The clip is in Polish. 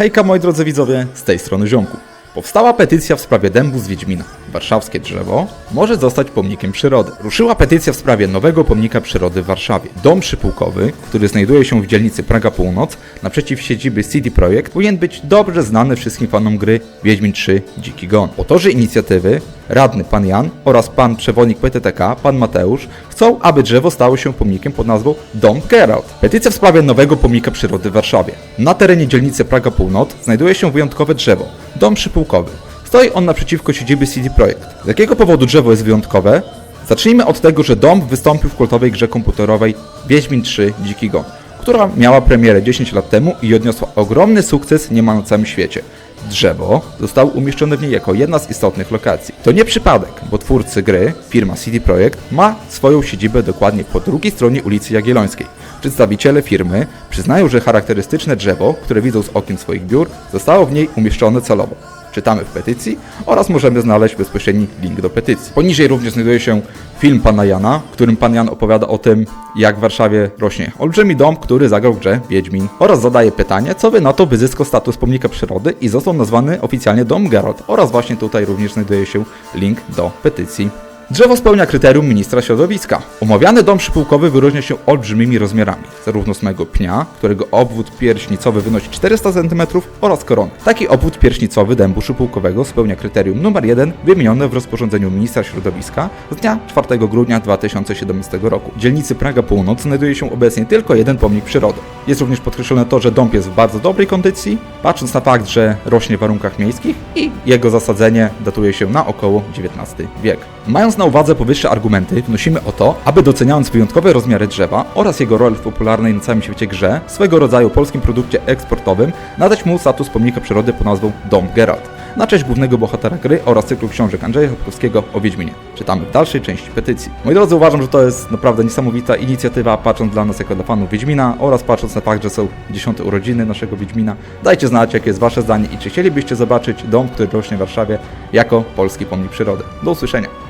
Hejka moi drodzy widzowie, z tej strony Ziomku. Powstała petycja w sprawie dębu z Wiedźmina. Warszawskie drzewo może zostać pomnikiem przyrody. Ruszyła petycja w sprawie nowego pomnika przyrody w Warszawie. Dom przypułkowy, który znajduje się w dzielnicy Praga Północ, naprzeciw siedziby CD Projekt, powinien być dobrze znany wszystkim fanom gry Wiedźmin 3 Dziki Gon. Autorzy inicjatywy, radny pan Jan oraz pan przewodnik PTTK, pan Mateusz, chcą, aby drzewo stało się pomnikiem pod nazwą Dom Geralt. Petycja w sprawie nowego pomnika przyrody w Warszawie. Na terenie dzielnicy Praga Północ znajduje się wyjątkowe drzewo, dom przypułkowy. Stoi on naprzeciwko siedziby CD Projekt. Z jakiego powodu drzewo jest wyjątkowe? Zacznijmy od tego, że dom wystąpił w kultowej grze komputerowej Wiedźmin 3 Dziki Gon, która miała premierę 10 lat temu i odniosła ogromny sukces niemal na całym świecie. Drzewo zostało umieszczone w niej jako jedna z istotnych lokacji. To nie przypadek, bo twórcy gry, firma CD Projekt, ma swoją siedzibę dokładnie po drugiej stronie ulicy Jagiellońskiej. Przedstawiciele firmy przyznają, że charakterystyczne drzewo, które widzą z okien swoich biur, zostało w niej umieszczone celowo. Czytamy w petycji oraz możemy znaleźć bezpośredni link do petycji. Poniżej również znajduje się film pana Jana, w którym pan Jan opowiada o tym, jak w Warszawie rośnie olbrzymi dom, który zagrał w grze Wiedźmin oraz zadaje pytanie, co by na to, by zyskał status pomnika przyrody i został nazwany oficjalnie Dom Geralt oraz właśnie tutaj również znajduje się link do petycji. Drzewo spełnia kryterium ministra środowiska. Omawiany dom przypułkowy wyróżnia się olbrzymimi rozmiarami, zarówno samego pnia, którego obwód pierśnicowy wynosi 400 cm oraz korony. Taki obwód pierśnicowy dębu przypułkowego spełnia kryterium numer 1 wymienione w rozporządzeniu ministra środowiska z dnia 4 grudnia 2017 roku. W dzielnicy Praga Północ znajduje się obecnie tylko jeden pomnik przyrody. Jest również podkreślone to, że dąb jest w bardzo dobrej kondycji, patrząc na fakt, że rośnie w warunkach miejskich i jego zasadzenie datuje się na około XIX wiek. Mając na uwadze powyższe argumenty, wnosimy o to, aby doceniając wyjątkowe rozmiary drzewa oraz jego rolę w popularnej na całym świecie grze, swego rodzaju polskim produkcie eksportowym, nadać mu status pomnika przyrody pod nazwą Dom Geralt, na cześć głównego bohatera gry oraz cyklu książek Andrzeja Chopkowskiego o Wiedźminie. Czytamy w dalszej części petycji. Moi drodzy, uważam, że to jest naprawdę niesamowita inicjatywa, patrząc dla nas jako dla fanów Wiedźmina oraz patrząc na fakt, że są dziesiąte urodziny naszego Wiedźmina. Dajcie znać, jakie jest Wasze zdanie i czy chcielibyście zobaczyć dom, który rośnie w Warszawie jako polski pomnik przyrody. Do usłyszenia.